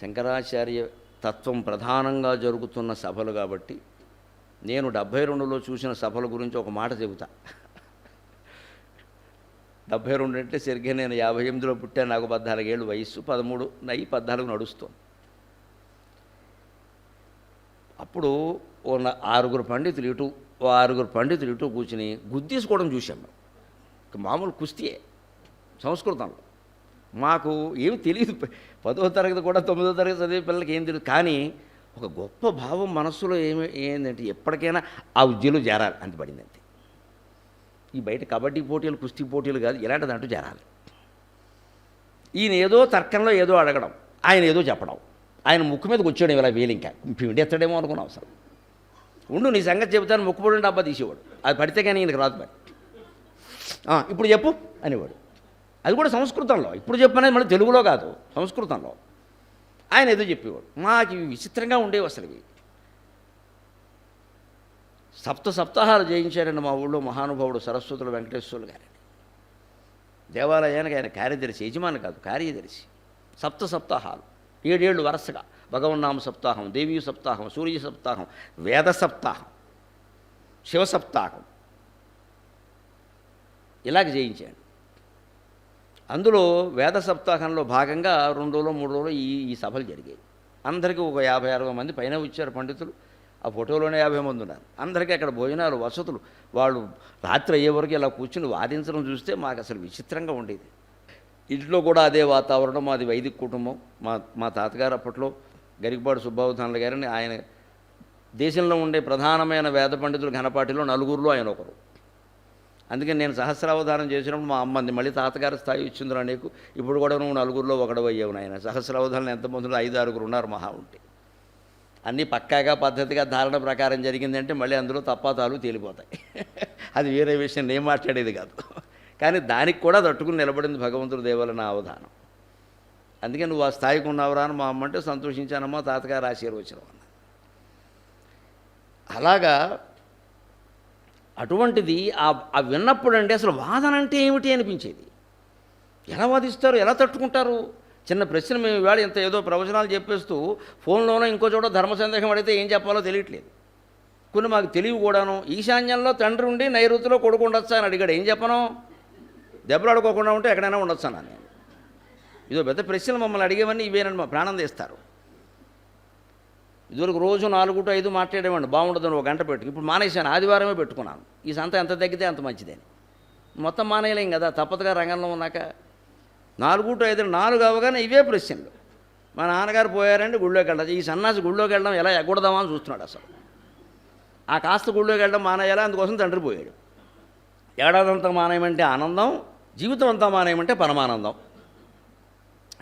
శంకరాచార్య తత్వం ప్రధానంగా జరుగుతున్న సభలు కాబట్టి నేను డెబ్భై రెండులో చూసిన సభల గురించి ఒక మాట చెబుతా. డెబ్భై రెండు అంటే సరిగ్గా నేను యాభై ఎనిమిదిలో పుట్టాను నాకు పద్నాలుగేళ్ళు వయస్సు పదమూడు నై పద్నాలుగు నడుస్తుంది. అప్పుడు ఓ ఆరుగురు పండితులు ఇటు ఓ ఆరుగురు పండితులు ఇటు కూర్చుని గుద్దీసుకోవడం చూశాం. మామూలు కుస్తీయే సంస్కృతంలో. మాకు ఏం తెలియదు. పదో తరగతి కూడా తొమ్మిదో తరగతి చదివే పిల్లలకి ఏం తెలియదు. కానీ ఒక గొప్ప భావం మనస్సులో ఏమి ఏంటంటే ఎప్పటికైనా ఆ ఉద్యోగంలో చేరాలి. అంత పడింది అంతే. ఈ బయట కబడ్డీ పోటీలు కుస్తీ పోటీలు కాదు ఇలాంటి దాంట్లో చేరాలి. ఈయన ఏదో తర్కంలో ఏదో అడగడం ఆయన ఏదో చెప్పడం ఆయన ముక్కు మీదకి వచ్చాడు ఇలా వేలు ఇంకా. పిండి ఎత్తడేమో అనుకున్నాం అసలు. ఉండు నీ సంగతి చెబుతాను ముక్కుపడి డబ్బా తీసేవాడు. అది పడితే కానీ ఈయనకు రాదు మరి. ఇప్పుడు చెప్పు అనేవాడు. అది కూడా సంస్కృతంలో. ఇప్పుడు చెప్పనేది మళ్ళీ తెలుగులో కాదు సంస్కృతంలో. ఆయన ఏదో చెప్పేవాడు మాకు ఇవి విచిత్రంగా ఉండేవి అసలు ఇవి సప్త సప్తాహాలు జయించారండి మా ఊళ్ళో మహానుభావుడు సరస్వతులు వెంకటేశ్వర్లు గారండి. దేవాలయానికి ఆయన కార్యదర్శి యజమాని కాదు కార్యదర్శి. సప్త సప్తాహాలు ఏడేళ్ళు వరుసగా. భగవన్నామ సప్తాహం దేవీ సప్తాహం సూర్య సప్తాహం వేద సప్తాహం శివ సప్తాహం. ఇలాగ జయించాడు. అందులో వేద సప్తాహంలో భాగంగా రెండు రోజులు మూడు రోజులు ఈ ఈ సభలు జరిగాయి. అందరికీ ఒక యాభై అరవై మంది పైన వచ్చారు పండితులు. ఆ ఫోటోలోనే యాభై మంది ఉన్నారు. అందరికీ అక్కడ భోజనాలు వసతులు. వాళ్ళు రాత్రి అయ్యే వరకు ఇలా కూర్చుని వాదించడం చూస్తే మాకు అసలు విచిత్రంగా ఉండేది. ఇంట్లో కూడా అదే వాతావరణం. మాది వైదిక కుటుంబం. మా మా తాతగారు అప్పట్లో గరికపాడు సుబ్బావధానులు గారిని ఆయన దేశంలో ఉండే ప్రధానమైన వేద పండితులు ఘనపాటిలో నలుగురిలో ఆయన ఒకరు. అందుకని నేను సహస్రావధానం చేసినప్పుడు మా అమ్మంది మళ్ళీ తాతగారి స్థాయి ఇచ్చిందిరా నీకు. ఇప్పుడు కూడా నువ్వు నలుగురిలో ఒకడు అయ్యావు నాయన. సహస్రావధానం ఎంతమందిలో ఐదు ఆరుగురు ఉన్నారు మహా ఉంటే. అన్నీ పక్కాగా పద్ధతిగా ధారణ ప్రకారం జరిగిందంటే మళ్ళీ అందులో తప్పాతాలు తేలిపోతాయి. అది వేరే విషయం నేను మాట్లాడేది కాదు. కానీ దానికి కూడా తట్టుకుని నిలబడింది భగవంతుడు దేవాల నా అవధానం. అందుకే నువ్వు ఆ స్థాయికి ఉన్నావురా అని మా అమ్మ అంటే సంతోషించానమ్మా తాతగారు ఆశీర్వచనం అన్న అలాగా అటువంటిది ఆ విన్నప్పుడు అండి అసలు వాదన అంటే ఏమిటి అనిపించేది. ఎలా వాదిస్తారు ఎలా తట్టుకుంటారు? చిన్న ప్రశ్న మేము ఇవాళ ఇంత ఏదో ప్రవచనాలు చెప్పేస్తూ ఫోన్లోనో ఇంకో చోట ధర్మ సందేహం అడిగితే ఏం చెప్పాలో తెలియట్లేదు. కొన్ని మాకు తెలివి కూడాను ఈశాన్యంలో తండ్రి ఉండి నైరుతిలో కొడుకు ఉండొచ్చా అని అడిగాడు. ఏం చెప్పను? దెబ్బలు ఆడుకోకుండా ఉంటే ఎక్కడైనా ఉండొచ్చా నేను ఇదో పెద్ద ప్రశ్నలు మమ్మల్ని అడిగేవన్నీ ఇవేనని మా ప్రాణం తీస్తారు. ఇదివరకు రోజు నాలుగు టు ఐదు మాట్లాడేవాడిని. బాగుండదని ఒక గంట పెట్టుకు. ఇప్పుడు మానేశాను. ఆదివారమే పెట్టుకున్నాను. ఈ సంత ఎంత తగ్గితే అంత మంచిదని. మొత్తం మానేయలేం కదా. తప్పదుగా రంగంలో ఉన్నాక నాలుగు టు ఐదు నాలుగు అవగానే ఇవే ప్రశ్నలు. మా నాన్నగారు పోయారంటే గుళ్ళోకి వెళ్ళాలి ఈ సన్నాసి గుళ్ళోకి వెళ్ళడం ఎలా ఎగ్గొడదామా అని చూస్తున్నాడు అసలు. ఆ కాస్త గుళ్ళోకి వెళ్ళడం మానేయాలా? అందుకోసం తండ్రి పోయాడు. ఏడాదంతా మానేయమంటే ఆనందం జీవితం అంతా మానేయమంటే పరమానందం.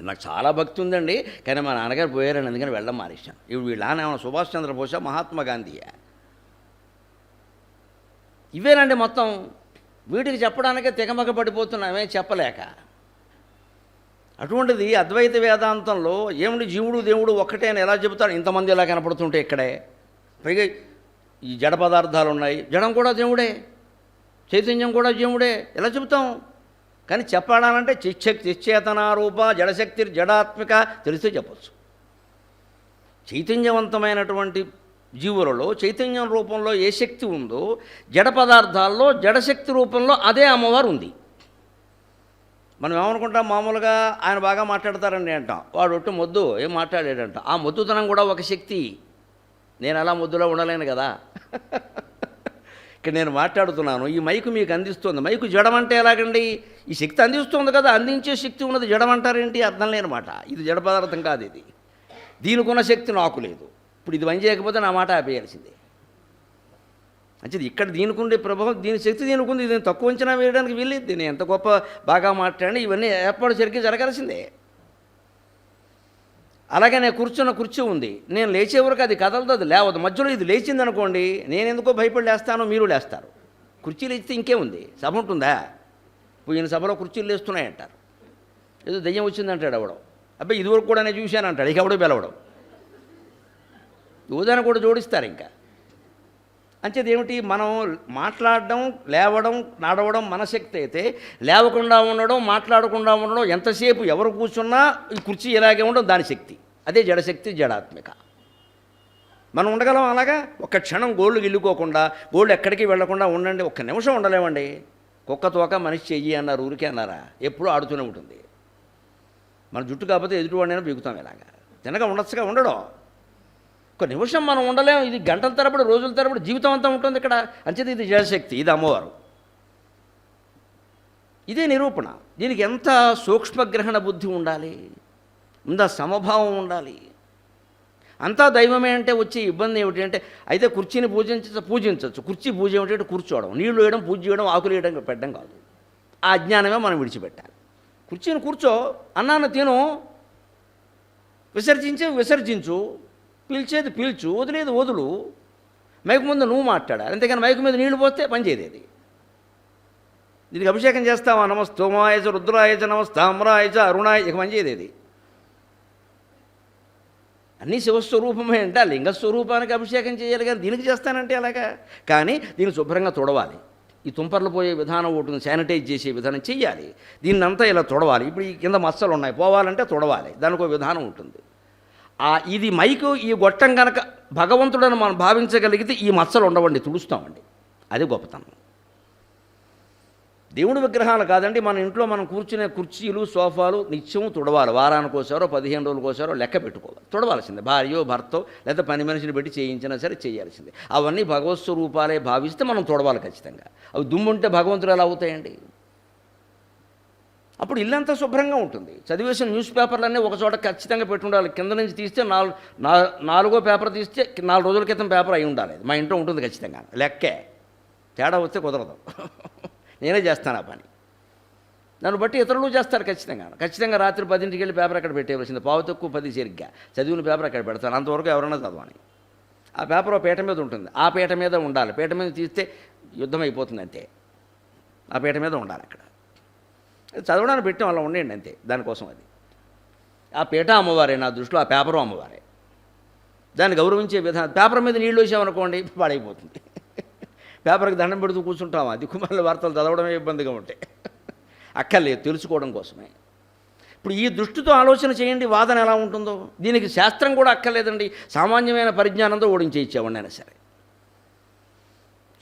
నాకు చాలా భక్తి ఉందండి. కానీ మా నాన్నగారు పోయారని అందుకని వెళ్ళడం మానేశాను. ఇప్పుడు వీళ్ళ నాన్న సుభాష్ చంద్రబోసా మహాత్మా గాంధీయా? ఇవేనండి మొత్తం. వీటికి చెప్పడానికే తెగమగ పడిపోతున్నామే చెప్పలేక. అటువంటిది అద్వైత వేదాంతంలో ఏమిటి జీవుడు దేవుడు ఒక్కటే అని ఎలా చెబుతాడు ఇంతమంది ఎలా కనపడుతుంటే ఇక్కడే. పైగా ఈ జడ పదార్థాలు ఉన్నాయి. జడం కూడా దేవుడే. చైతన్యం కూడా జీవుడే ఎలా చెబుతాం? కానీ చెప్పడాలంటే చిచ్చక్ చిచ్చేతనారూప జడశక్తి జడాత్మిక తెలిస్తే చెప్పచ్చు. చైతన్యవంతమైనటువంటి జీవులలో చైతన్యం రూపంలో ఏ శక్తి ఉందో జడ పదార్థాల్లో జడశక్తి రూపంలో అదే అమ్మవారు ఉంది. మనం ఏమనుకుంటాం? మామూలుగా ఆయన బాగా మాట్లాడతారండి అంటాం. వాడు ఒట్టు మొద్దు ఏం మాట్లాడాడంట ఆ మొద్దుతనం కూడా ఒక శక్తి. నేను అలా మొద్దులో ఉండలేను కదా. ఇక్కడ నేను మాట్లాడుతున్నాను ఈ మైకు మీకు అందిస్తుంది. మైకు జడమంటే ఎలాగండి? ఈ శక్తి అందిస్తుంది కదా అందించే శక్తి ఉన్నది జడమంటారేంటి? అర్థం లేని మాట. ఇది జడ పదార్థం కాదు ఇది. దీనికి ఉన్న శక్తి నాకు లేదు. ఇప్పుడు ఇది పని చేయకపోతే నా మాట ఆపేయాల్సిందే. మంచిది ఇక్కడ దీనికి ఉండే ప్రభావం దీని శక్తి దీనికి ఉంది దీన్ని తక్కువ అంచనా వేయడానికి వీల్లేదు. దీన్ని ఎంత గొప్ప బాగా మాట్లాడి ఇవన్నీ ఏర్పాటు సరిగ్గా జరగాల్సిందే. అలాగే నేను కూర్చున్న కుర్చీ ఉంది. నేను లేచే వరకు అది కదలదు అది లేవదు. మధ్యలో ఇది లేచింది అనుకోండి నేను ఎందుకో భయపడి లేస్తాను మీరు లేస్తారు. కుర్చీ లేచితే ఇంకే ఉంది. సభ ఉంటుందా? పోయిన సభలో కుర్చీలు లేస్తున్నాయంటారు. ఏదో దయ్యం వచ్చిందంటాడు అవడం అబ్బాయి ఇదివరకు కూడా నేను చూశాను అంటాడు ఇక ఎవడో పిలవడం. యోధాన్ని కూడా జోడిస్తారు ఇంకా. అంచేది ఏమిటి మనం మాట్లాడడం లేవడం నడవడం మన శక్తి అయితే లేవకుండా ఉండడం మాట్లాడకుండా ఉండడం ఎంతసేపు ఎవరు కూర్చున్నా ఈ కుర్చీ ఇలాగే ఉండడం దాని శక్తి. అదే జడశక్తి జడాత్మిక. మనం ఉండగలం అలాగా? ఒక క్షణం గోళ్ళు గిల్లుకోకుండా గోళ్ళు ఎక్కడికి వెళ్ళకుండా ఉండండి. ఒక్క నిమిషం ఉండలేమండి. కుక్క తోక మనిషి చెయ్యి అన్నారు ఊరికే అన్నారా? ఎప్పుడూ ఆడుతూనే ఉంటుంది. మన జుట్టు కాకపోతే ఎదుటివాడినైనా బిగుతాం ఇలాగా. తినగా ఉండొచ్చుగా ఉండడం. ఒక నిమిషం మనం ఉండలేం. ఇది గంటల తరబడి రోజుల తరబడి జీవితం అంతా ఉంటుంది ఇక్కడ. అంచేది ఇది జలశక్తి ఇది అమ్మవారు. ఇదే నిరూపణ. దీనికి ఎంత సూక్ష్మగ్రహణ బుద్ధి ఉండాలి? ఇంత సమభావం ఉండాలి? అంతా దైవమే అంటే వచ్చే ఇబ్బంది ఏమిటి అంటే అయితే కుర్చీని పూజించ పూజించవచ్చు. కుర్చీ పూజ ఏమిటంటే కూర్చోవడం. నీళ్ళు వేయడం పూజ చేయడం ఆకులు వేయడం పెట్టడం కాదు. ఆ అజ్ఞానమే మనం విడిచిపెట్టాలి. కుర్చీని కూర్చో. అన్నాను తిను. విసర్జించే విసర్జించు. పిలిచేది పిలుచు వదిలేదు వదులు. మైకు ముందు నువ్వు మాట్లాడాలి. అంతేకాని మైకు మీద నీళ్ళు పోస్తే పనిచేయదు అది దీనికి అభిషేకం చేస్తావా? నమస్తోమాయచ రుద్రాయచ నమస్తామ్రాయచ అరుణాయ ఇక పనిచేయదు అది అన్నీ శివస్వరూపమే అంటే లింగస్వరూపానికి అభిషేకం చేయాలి కానీ దీనికి చేస్తానంటే అలాగా కానీ దీన్ని శుభ్రంగా తొడవాలి. ఈ తుంపర్లు పోయే విధానం ఒకటి శానిటైజ్ చేసే విధానం చెయ్యాలి. దీన్ని అంతా ఇలా తొడవాలి. ఇప్పుడు ఈ కింద మచ్చలు ఉన్నాయి పోవాలంటే తొడవాలి. దానికి ఒక విధానం ఉంటుంది. ఇది మైకు ఈ గొట్టం కనుక భగవంతుడని మనం భావించగలిగితే ఈ మచ్చలు ఉండవండి తుడుస్తామండి. అది గొప్పతనం. దేవుడి విగ్రహాలు కాదండి మన ఇంట్లో మనం కూర్చునే కుర్చీలు సోఫాలు నిత్యం తుడవాలి. వారానికి కోసారో పదిహేను రోజులకు కోసారో లెక్క పెట్టుకోవాలి. తుడవాల్సిందే. భార్యో భర్తో లేదా పని మనిషిని పెట్టి చేయించినా సరే చేయాల్సిందే. అవన్నీ భగవత్ స్వరూపాలే భావిస్తే మనం తుడవాలి ఖచ్చితంగా. అవి దుమ్ముంటే భగవంతుడు ఎలా అవుతాయండి? అప్పుడు ఇల్లంతా శుభ్రంగా ఉంటుంది. చదివేసిన న్యూస్ పేపర్లన్నీ ఒక చోట ఖచ్చితంగా పెట్టి ఉండాలి కింద నుంచి తీస్తే నాలుగు నాలుగో పేపర్ తీస్తే నాలుగు రోజుల క్రితం పేపర్ అయి ఉండాలి. మా ఇంట్లో ఉంటుంది ఖచ్చితంగా. లెక్కే. తేడా వస్తే కుదరదు. నేనే చేస్తాను ఆ పని. దాన్ని బట్టి ఇతరులు చేస్తారు ఖచ్చితంగా. ఖచ్చితంగా రాత్రి పదింటికి వెళ్ళి పేపర్ అక్కడ పెట్టేవలసింది పావు తక్కువ పది సరిగ్గా. చదివిన పేపర్ అక్కడ పెడతాను? అంతవరకు ఎవరైనా చదవని. ఆ పేపర్ ఆ పీట మీద ఉంటుంది. ఆ పీట మీద ఉండాలి. పీట మీద తీస్తే యుద్ధం అయిపోతుంది అంతే. ఆ పీట మీద ఉండాలి అక్కడ. చదవడానికి పెట్టాం అలా ఉండండి అంతే దానికోసం అది. ఆ పీట అమ్మవారే నా దృష్టిలో ఆ పేపరు అమ్మవారే. దాన్ని గౌరవించే విధానం పేపర్ మీద నీళ్ళు వేసామనుకోండి పాడైపోతుంది. పేపర్కి దండం పెడుతూ కూర్చుంటాం అది కుమారుల వార్తలు చదవడమే ఇబ్బందిగా ఉంటాయి అక్కర్లేదు తెలుసుకోవడం కోసమే. ఇప్పుడు ఈ దృష్టితో ఆలోచన చేయండి వాదన ఎలా ఉంటుందో. దీనికి శాస్త్రం కూడా అక్కర్లేదండి. సామాన్యమైన పరిజ్ఞానంతో ఓడించేయించేవాడినైనా సరే.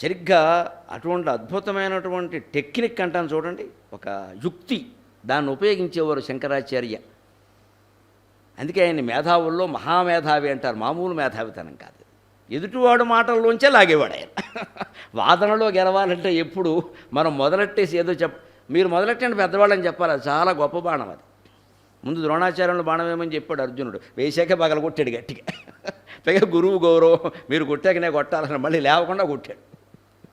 సరిగ్గా అటువంటి అద్భుతమైనటువంటి టెక్నిక్ అంటాను చూడండి. ఒక యుక్తి దాన్ని ఉపయోగించేవారు శంకరాచార్య. అందుకే ఆయన మేధావుల్లో మహామేధావి అంటారు. మామూలు మేధావితనం కాదు. ఎదుటివాడు మాటల్లోంచే లాగేవాడు ఆయన. వాదనలో గెలవాలంటే ఎప్పుడు మనం మొదలెట్టేసి ఏదో చెప్ మీరు మొదలెట్టండి పెద్దవాళ్ళని చెప్పాలి. అది చాలా గొప్ప బాణం అది. ముందు ద్రోణాచార్యంలో బాణం ఏమని చెప్పాడు అర్జునుడు. వేసాక పగల కొట్టాడు గట్టిగా. పైగా గురువు గౌరవం మీరు కొట్టాకనే కొట్టాలని మళ్ళీ లేవకుండా కొట్టాడు.